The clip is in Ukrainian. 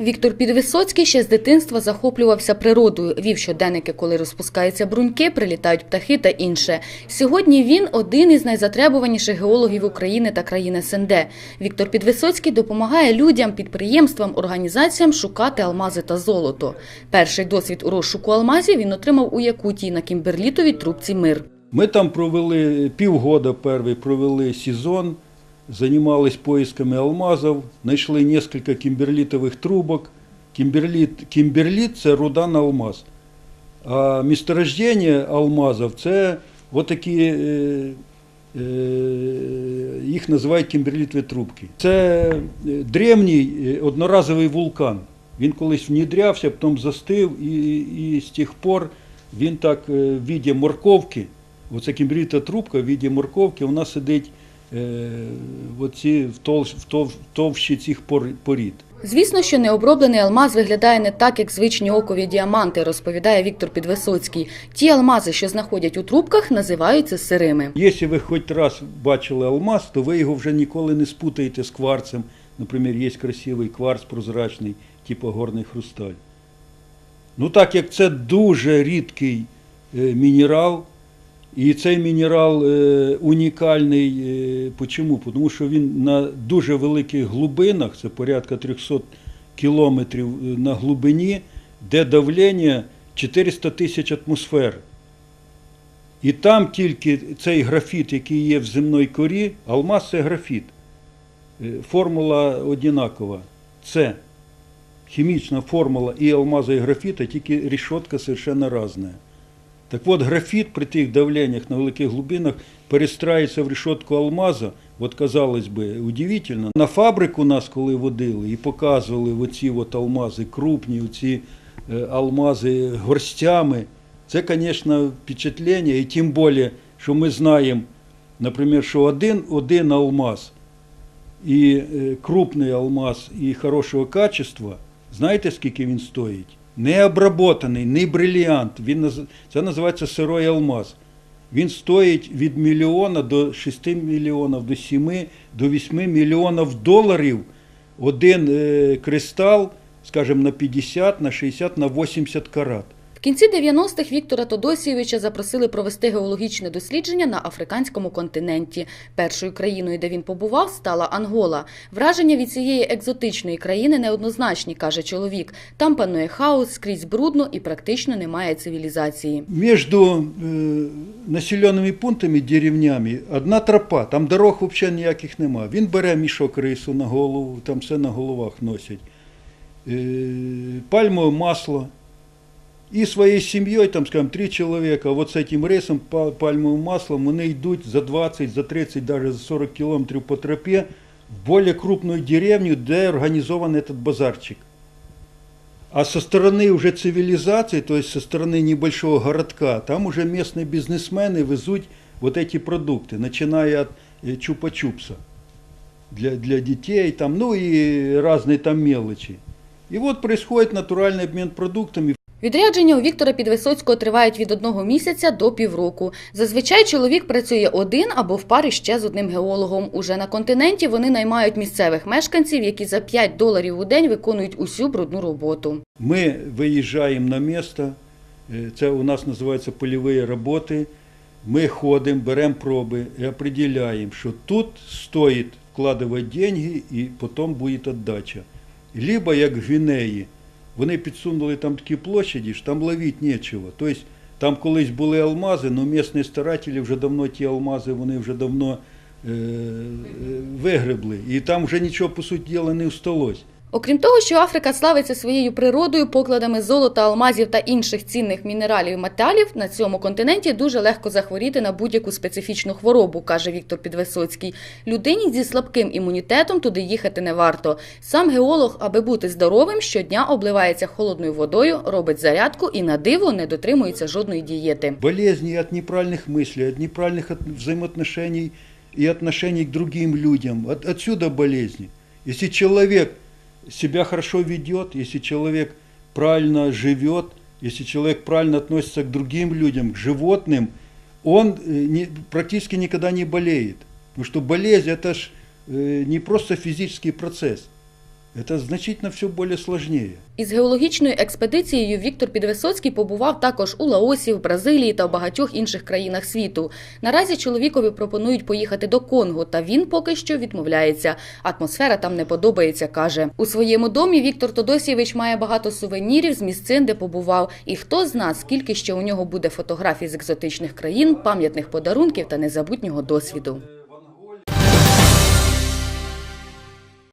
Віктор Підвисоцький ще з дитинства захоплювався природою, вів щоденники, коли розпускаються бруньки, прилітають птахи та інше. Сьогодні він один із найзатребуваніших геологів України та країн СНД. Віктор Підвисоцький допомагає людям, підприємствам, організаціям шукати алмази та золото. Перший досвід у розшуку алмазів він отримав у Якутії на кімберлітовій трубці Мир. Ми там провели півгода перший, провели сезон, занимались поисками алмазов, знайшли несколько кімберлітових трубок. Кімберліт, кімберліт – це руда на алмаз. А месторождення алмазів – це отакі, е, е, їх називають кімберлітові трубки. Це е, древній одноразовий вулкан. Він колись внідрявся, потім застив, і, і з тих пор він так е, в віді морковки, оця кімберлітова трубка в віді морковки, вона сидить оці, в, товщі цих пор- порід. Звісно, що необроблений алмаз виглядає не так, як звичні окові діаманти, розповідає Віктор Підвисоцький. Ті алмази, що знаходять у трубках, називаються сирими. Якщо ви хоч раз бачили алмаз, то ви його вже ніколи не спутаєте з кварцем. Наприклад, є красивий кварц прозрачний, типу горний хрусталь. Ну так як це дуже рідкий е, мінерал, і цей мінерал е, унікальний. Е, почому? Тому що він на дуже великих глибинах, це порядка 300 кілометрів е, на глибині, де давлення 400 тисяч атмосфер. І там тільки цей графіт, який є в земній корі, алмаз це графіт. Формула одинакова. Це хімічна формула і алмаза, і графіта, тільки рішотка совершенно різна. Так от графіт при тих давленнях на великих глибинах перестрається в решетку алмаза. От казалось би, удивительно. На фабрику нас, коли водили і показували оці от алмази крупні, оці е, алмази горстями, це, звісно, впечатлення, і тим більше, що ми знаємо, наприклад, що один, один алмаз і е, крупний алмаз і хорошого качества, знаєте, скільки він стоїть? Не обработаний, не брильянт. Він, це називається сирой алмаз. Він стоїть від мільйона до 6 мільйонів, до 7, до 8 мільйонів доларів. Один е, кристал, скажімо, на 50, на 60, на 80 карат. Кінці 90-х Віктора Тодосійовича запросили провести геологічне дослідження на африканському континенті. Першою країною, де він побував, стала Ангола. Враження від цієї екзотичної країни неоднозначні, каже чоловік. Там панує хаос, скрізь брудно і практично немає цивілізації. Между э, населеними пунктами, деревнями, одна тропа, там дорог взагалі ніяких нема. Він бере мішок рису на голову, там все на головах носять. Е, пальмове масло. І своєю сім'єю, там, скажімо, три чоловіка, от з цим рисом, па- пальмовим маслом, вони йдуть за 20, за 30, навіть за 40 кілометрів по тропі в більш крупну деревню, де організований этот базарчик. А со стороны уже цивилизации, то есть со стороны небольшого городка, там уже местные бизнесмены везут вот эти продукты, начиная от э, чупа-чупса для, для детей, там, ну и разные там мелочи. И вот происходит натуральный обмен продуктами. Відрядження у Віктора Підвисоцького тривають від одного місяця до півроку. Зазвичай чоловік працює один або в парі ще з одним геологом. Уже на континенті вони наймають місцевих мешканців, які за 5 доларів у день виконують усю брудну роботу. Мы выезжаем на место, э, це у нас називаються польові роботи. Ми ходимо, беремо проби і определяємо, що тут стоїть вкладувати деньги і потім буде віддача. Либо як в Гвінеї, вони підсунули там такі площаді, що там ловити нічого. Тобто там колись були алмази, але місцеві старателі вже давно ті алмази вони вже давно е, е, вигребли. І там вже нічого, по суті діла, не всталося. Окрім того, що Африка славиться своєю природою, покладами золота, алмазів та інших цінних мінералів і металів, на цьому континенті дуже легко захворіти на будь-яку специфічну хворобу, каже Віктор Підвисоцький. Людині зі слабким імунітетом туди їхати не варто. Сам геолог, аби бути здоровим, щодня обливається холодною водою, робить зарядку і на диво не дотримується жодної дієти. болезни от неправильных мыслей, от неправильных от- взаимоотношений и отношений к другим людям. От- отсюда болезни. Если человек себя хорошо ведет, если человек правильно живет, если человек правильно относится к другим людям, к животным, он э, не- практически никогда не болеет. Потому что болезнь это ж э, не просто физический процесс. Это значительно все более сложнее. Із геологічною експедицією Віктор Підвисоцький побував також у Лаосі, в Бразилії та в багатьох інших країнах світу. Наразі чоловікові пропонують поїхати до Конго, та він поки що відмовляється. Атмосфера там не подобається, каже. У своєму домі Віктор Тодосєвич має багато сувенірів з місцин, де побував. І хто зна, скільки ще у нього буде фотографій з екзотичних країн, пам'ятних подарунків та незабутнього досвіду.